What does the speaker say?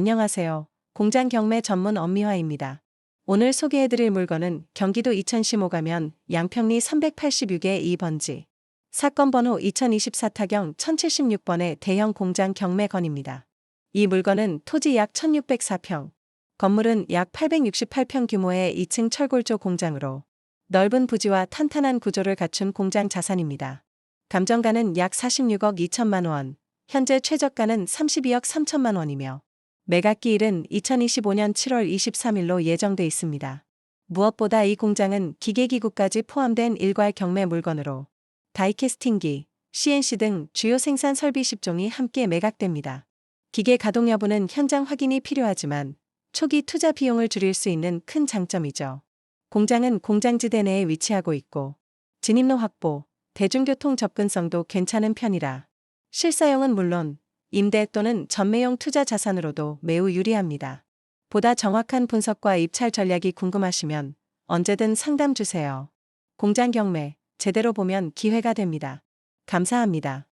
안녕하세요. 공장 경매 전문 엄미화입니다. 오늘 소개해드릴 물건은 경기도 이천시 모 가면 양평리 386의 2번지. 사건 번호 2024 타경 1076번의 대형 공장 경매 건입니다. 이 물건은 토지 약 1604평, 건물은 약 868평 규모의 2층 철골조 공장으로 넓은 부지와 탄탄한 구조를 갖춘 공장 자산입니다. 감정가는 약 46억 2천만 원, 현재 최저가는 32억 3천만 원이며 매각기일은 2025년 7월 23일로 예정돼 있습니다. 무엇보다 이 공장은 기계기구까지 포함된 일괄 경매 물건으로 다이캐스팅기, CNC 등 주요 생산 설비 10종이 함께 매각됩니다. 기계 가동 여부는 현장 확인이 필요하지만 초기 투자 비용을 줄일 수 있는 큰 장점이죠. 공장은 공장지대 내에 위치하고 있고 진입로 확보, 대중교통 접근성도 괜찮은 편이라 실사용은 물론 임대 또는 전매용 투자 자산으로도 매우 유리합니다. 보다 정확한 분석과 입찰 전략이 궁금하시면 언제든 상담 주세요. 공장 경매, 제대로 보면 기회가 됩니다. 감사합니다.